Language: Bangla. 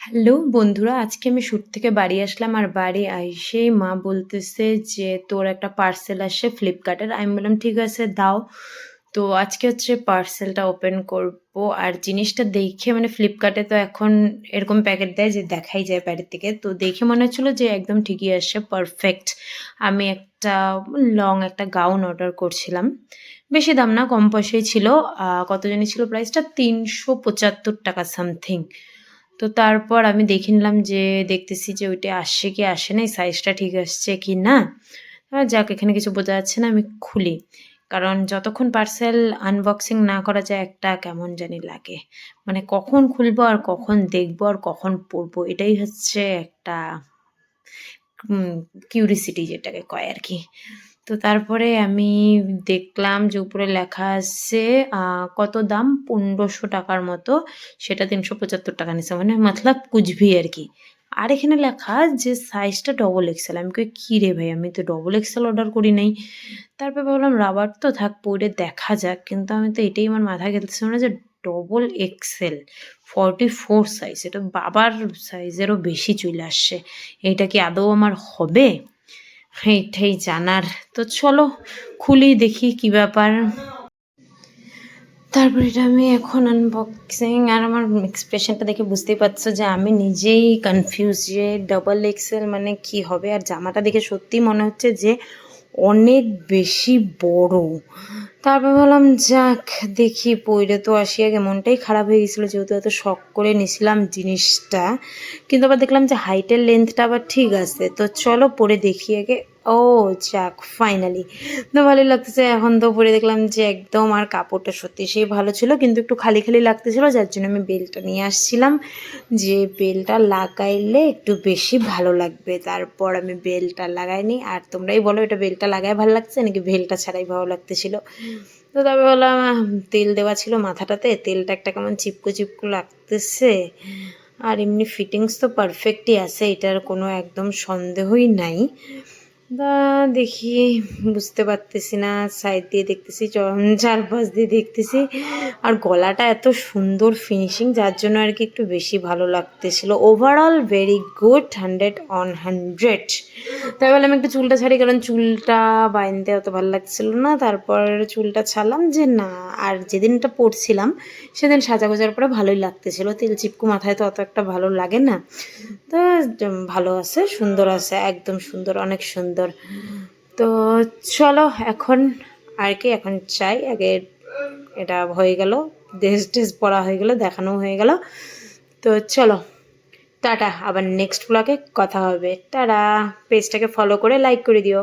হ্যালো বন্ধুরা, আজকে আমি শুট থেকে বাড়ি আসলাম আর বাড়ি আইসেই মা বলতেছে যে, "তোর একটা পার্সেল আসছে ফ্লিপকার্টের।" আমি বললাম, "ঠিক আছে দাও।" তো আজকে হচ্ছে পার্সেলটা ওপেন করব। আর জিনিসটা দেখে মানে ফ্লিপকার্টে তো এখন এরকম প্যাকেট দেয় যে দেখাই যায় বাইরের থেকে। তো দেখে মনে হচ্ছিল যে একদম ঠিকই আসছে, পারফেক্ট। আমি একটা লং একটা গাউন অর্ডার করছিলাম। বেশি দাম না, কম পয়সায় ছিল। কত জানি ছিল প্রাইসটা? ৳৩৭৫ সামথিং। তো তারপর আমি দেখে নিলাম যে দেখতেছি যে ওইটা আসছে কি আসে নাই, সাইজটা ঠিক আসছে কি না। যাক এখানে কিছু বোঝা যাচ্ছে না, আমি খুলি। কারণ যতক্ষণ পার্সেল আনবক্সিং না করা যায় একটা কেমন জানি লাগে। মানে কখন খুলবো আর কখন দেখব আর কখন পড়ব এটাই হচ্ছে একটা কিউরিসিটি যেটাকে কয় আরকি। তো তারপরে আমি দেখলাম যে উপরে লেখা আছে কত দাম? পনেরোশো টাকার মতো। সেটা ৳৩৭৫ নিছে। মানে মতলব কুছ আর কি আর এখানে লেখা যে সাইজটা ডবল এক্সেল। আমি কই, কী রে ভাই আমি তো ডবল এক্সেল অর্ডার করি নাই।" তারপর ভাবলাম রাবার তো থাক পইড়ে দেখা যাক। কিন্তু আমি তো এটাই আমার মাথায় খেলতেছিল না যে ডবল এক্সেল 44 সাইজ। এটা বাবার সাইজেরও বেশি চলে আসছে। এটা কি আদৌ আমার হবে? এইটাই জানার। তো চলো, খুলি দেখি কি ব্যাপার। তারপর এটা আমি এখন আনবক্সিং আর আমার এক্সপ্রেশনটা দেখে বুঝতেই পারছ যে আমি নিজেই কনফিউজ যে ডবল এক্সেল মানে কি হবে? আর জামাটা দেখে সত্যি মনে হচ্ছে যে অনেক বেশি বড়। তারপর ভাবলাম, যাক, দেখি পইলে তো আসিয়া মনটাই খারাপ হয়ে গেছিল, যেহেতু এত শখ করে নিছিলাম জিনিসটা। কিন্তু আবার দেখলাম যে হাইটের লেন্থটা আবার ঠিক আছে। তো চলো পরে দেখি আগে। ও যাক ফাইনালি। তো ভালোই লাগতেছে। এখন তো পরে দেখলাম যে একদম আর কাপড়টা সত্যি সেই ভালো ছিল। কিন্তু একটু খালি, খালি লাগতেছিল যার জন্য আমি বেলটা নিয়ে আসছিলাম। যে বেলটা লাগাইলে একটু বেশি ভালো লাগবে। তারপর আমি বেল্টটা লাগাইনি। আর তোমরাই বলো এটা বেলটা লাগায় ভালো লাগছে নাকি বেল্টটা ছাড়াই ভালো লাগতেছিল? তো তারপর ভাবলাম তেল দেওয়া ছিল মাথাটাতে। তেলটা একটা কেমন চিপকো, চিপকো লাগতেছে। আর এমনি ফিটিংস তো পারফেক্টই আছে। এটার কোনো একদম সন্দেহই নাই। তা দেখি বুঝতে পারতেছি না। সাইড দিয়ে দেখতেছি চারপাশ দিয়ে দেখতেছি। আর গলাটা এত সুন্দর ফিনিশিং যার জন্য আর কি একটু বেশি ভালো লাগতেছিল। ওভারঅল ভেরি গুড 100 অন 100 তাই ভাবলাম একটু চুলটা ছাড়ি কারণ চুলটা বাইনতে অত ভালো লাগছিল না। তারপর চুলটা ছাড়লাম যে না আর যেদিন এটা পরছিলাম সেদিন সাজা গোজার পরে ভালোই লাগতেছিল। তেল চিপকু মাথায় তো অত একটা ভালো লাগে না। তো ভালো আছে, সুন্দর আছে, একদম সুন্দর, অনেক সুন্দর। তো চলো, এখন আর কি, এখন চাই। আগে এটা হয়ে গেল ড্রেস ড্রেস পরা হয়ে গেল, দেখানো হয়ে গেল। তো চলো, টাটা। আবার নেক্সট ব্লগে কথা হবে। টাটা। পেজটাকে ফলো করে লাইক করে দিও।